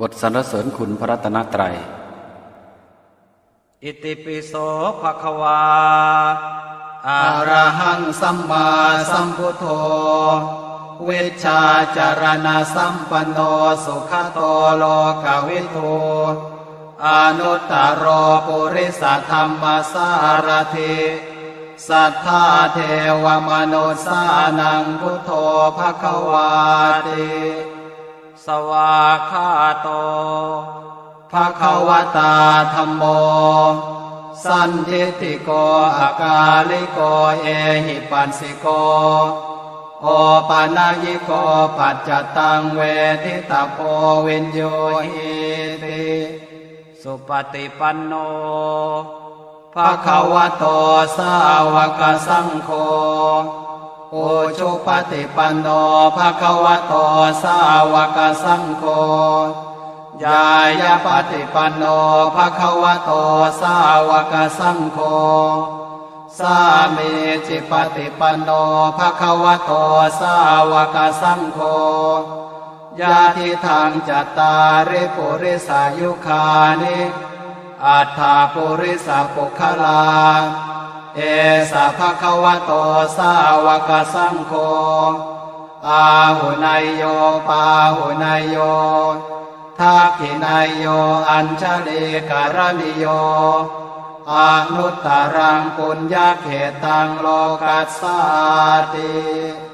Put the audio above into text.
บทสรรเสริญคุณพระรัตนตรัย อิติปิโสภะคะวาอะอะระหังสัมมาสัมพุทโธ เวชชาจารณะสัมปันโนสุขโตโลกวิทูอนุตตรโปุริสธรรมสารถิสัทธาเทวมนุสานังพุทโธภะคะวาติ สวาคาโตภะคะวตาธรรมโม สันทิติโกอากาลิโกเอหิปัสสิโก โอปานายิโกปัจจตังเวทิตาโพวินโยหิติสุปฏิปันโนภะคะวะโตสาวกสังโฆ ชุปฏิปันโนภะคะวะโตสาวกสังโฆยายาปฏิปันโนภะคะวะโตสาวกสังโฆสามีจิปฏิปันโนภะคะวะโตสาวกสังโฆยาทิทางจัตตาริปุริสายุคานิอัฏฐาปุริสปุคลา เอสะภะคะวะโตสาวกสังโฆอาหุนายโยปาหุนายโยทักขินายโยอัญชลีการณิโยอนุตตรังปุญญาเขตังโลกัสสาติ